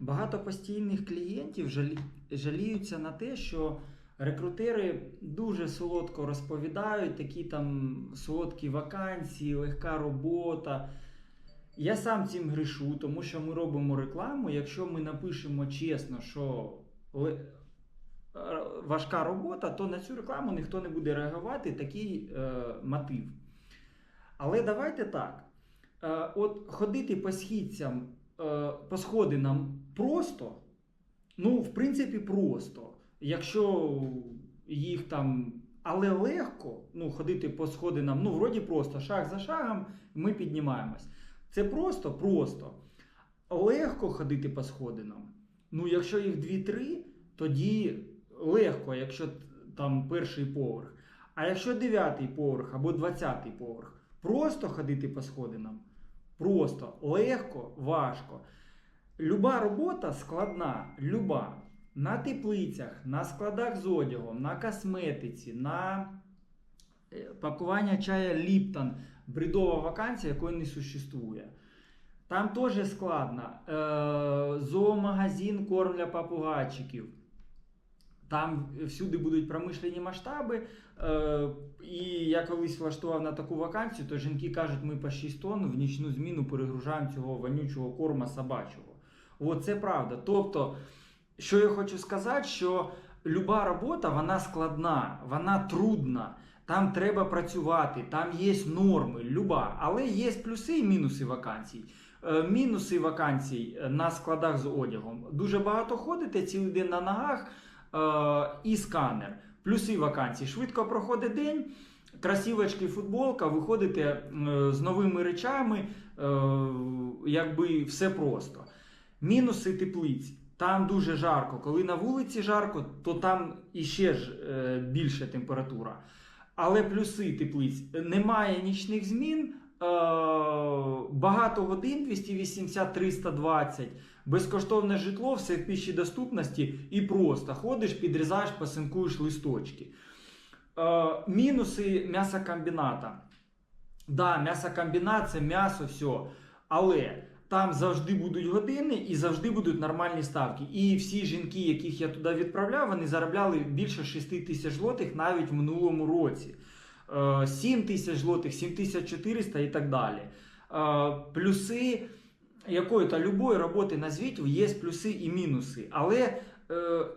Багато постійних клієнтів жалі... жаліються на те, що рекрутери дуже солодко розповідають, такі там солодкі вакансії, легка робота. Я сам цим грішу, тому що ми робимо рекламу. Якщо ми напишемо чесно, що важка робота, то на цю рекламу ніхто не буде реагувати. Такий е, мотив. Але давайте так. Е, от ходити по східцям, по сходинам просто, ну, в принципі, просто. Якщо їх там. Але легко ну, ходити по сходинам, ну, вроді просто, шаг за шагом, ми піднімаємось. Це просто, просто. Легко ходити по сходинам. Ну, якщо їх 2-3, тоді легко, якщо там перший поверх. А якщо дев'ятий поверх або двадцятий поверх, просто ходити по сходинам. Просто легко, важко. Люба робота складна, люба. На теплицях, на складах з одягом, на косметиці, на е, пакування чая Ліптон, бредова вакансія, якої не существує. Там теж складно. Е, зоомагазин корм для попугайчиків. Там всюди будуть промишлені масштаби. Е, і я колись влаштував на таку вакансію, то жінки кажуть, ми по 6 тонн в нічну зміну перегружаємо цього вонючого корма собачого. От це правда. Тобто, що я хочу сказати, що люба робота вона складна, вона трудна. Там треба працювати, там є норми, люба, але є плюси і мінуси вакансій. Е, Мінуси вакансій на складах з одягом. Дуже багато ходите цілий день на ногах е, і сканер. Плюси вакансій. Швидко проходить день, красивочки, футболка, виходите е, з новими речами, е, якби все просто. Мінуси теплиць. Там дуже жарко. Коли на вулиці жарко, то там іще ж е, більша температура. Але плюси теплиць немає нічних змін, е, багато годин 280-320, безкоштовне житло, все в пішій доступності і просто ходиш, підрізаєш, пасинкуєш листочки. Е, мінуси м'ясокомбіната. Да, м'ясокомбінат це м'ясо, все. Але там завжди будуть години і завжди будуть нормальні ставки. І всі жінки, яких я туди відправляв, вони заробляли більше 6 тисяч злотих навіть в минулому році. Е, 7 тисяч злотих, 7400 і так далі. Е, Плюси якої-то любої роботи назвіть, є плюси і мінуси. Але е,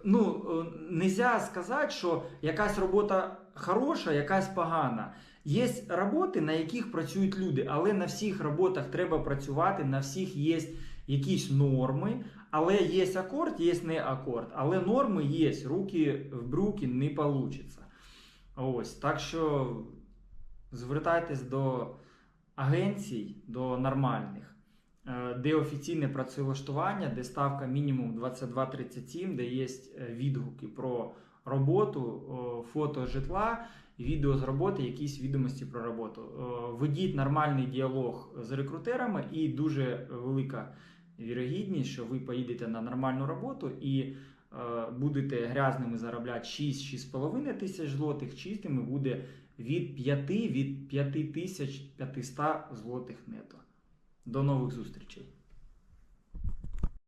ну, е, нельзя сказати, що якась робота хороша, якась погана. Є роботи, на яких працюють люди, але на всіх роботах треба працювати, на всіх є якісь норми, але є акорд, є не акорд. Але норми є, руки в брюки не вийде. Ось, так що звертайтесь до агенцій, до нормальних, е, де офіційне працевлаштування, де ставка мінімум 22-37, де є е, відгуки про роботу, фото житла, відео з роботи, якісь відомості про роботу. Е, Ведіть нормальний діалог з рекрутерами, і дуже велика вірогідність, що ви поїдете на нормальну роботу і будете грязними заробляти 6-6,5 тисяч злотих, чистими буде від 5 від 5500 злотих нето. До нових зустрічей!